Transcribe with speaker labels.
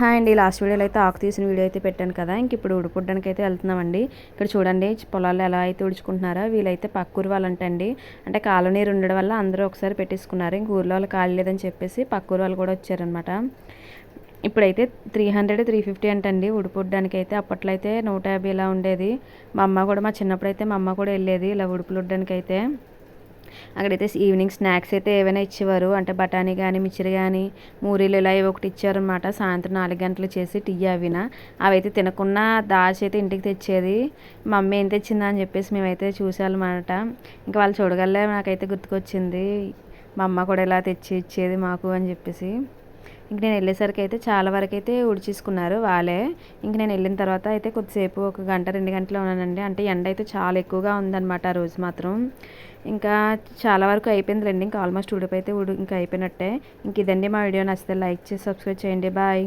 Speaker 1: Hi అండి last వీడియోలో అయితే ఆకు తీసిన వీడియో అయితే పెట్టాను కదా ఇంక ఇప్పుడు ఉడుపుడ్డానికి అయితే వెళ్తున్నామండి. ఇక్కడ చూడండి పొలాలు ఎలా అయితే ఉడుచుకుంటున్నారో వీళ్ళైతే పక్కూరు వాళ్ళంటండి. అంటే కాలనీరు ఉండడం వల్ల అందరూ ఒకసారి పెట్టేసుకున్నారు. ఇంక ఊర్లో వాళ్ళు ఖాళీ లేదని చెప్పేసి పక్కూరు వాళ్ళు కూడా వచ్చారనమాట ఇప్పుడైతే త్రీ హండ్రెడ్ త్రీ ఫిఫ్టీ అంటండి ఉడుపుడ్డానికి అయితే అప్పట్లో అయితే నూట యాభై ఇలా ఉండేది. మా అమ్మ కూడా మా చిన్నప్పుడు అయితే మా అమ్మ కూడా వెళ్ళేది ఇలా ఉడుపులుడ్డానికి అయితే అక్కడైతే ఈవినింగ్ స్నాక్స్ అయితే ఏవైనా ఇచ్చేవారు. అంటే బఠానీ కానీ మిక్చర్ కానీ మూరీలు ఇలా ఒకటి ఇచ్చారనమాట సాయంత్రం నాలుగు గంటలు చేసి టీ అవిన. అవైతే తినకుండా దాచి అయితే ఇంటికి తెచ్చేది. మమ్మీ ఏం తెచ్చిందా? అని చెప్పేసి మేమైతే చూసామన్నమాట ఇంకా వాళ్ళు చూడగలే నాకైతే గుర్తుకొచ్చింది. మా అమ్మ కూడా ఇలా తెచ్చి ఇచ్చేది మాకు అని చెప్పేసి. ఇంక నేను వెళ్ళేసరికి అయితే చాలా వరకు అయితే ఉడిచేసుకున్నారు వాళ్ళే. ఇంక నేను వెళ్ళిన తర్వాత అయితే కొద్దిసేపు ఒక గంట రెండు గంటలు ఉన్నానండి. అంటే ఎండ అయితే చాలా ఎక్కువగా ఉందన్నమాట ఆ రోజు మాత్రం. ఇంకా చాలా వరకు అయిపోయింది రండి ఇంకా ఆల్మోస్ట్ ఉడిపోయితే ఉడి ఇంకా అయిపోయినట్టే. ఇంక ఇదండి మా వీడియో. నచ్చితే లైక్ చేసి సబ్స్క్రైబ్ చేయండి. బాయ్.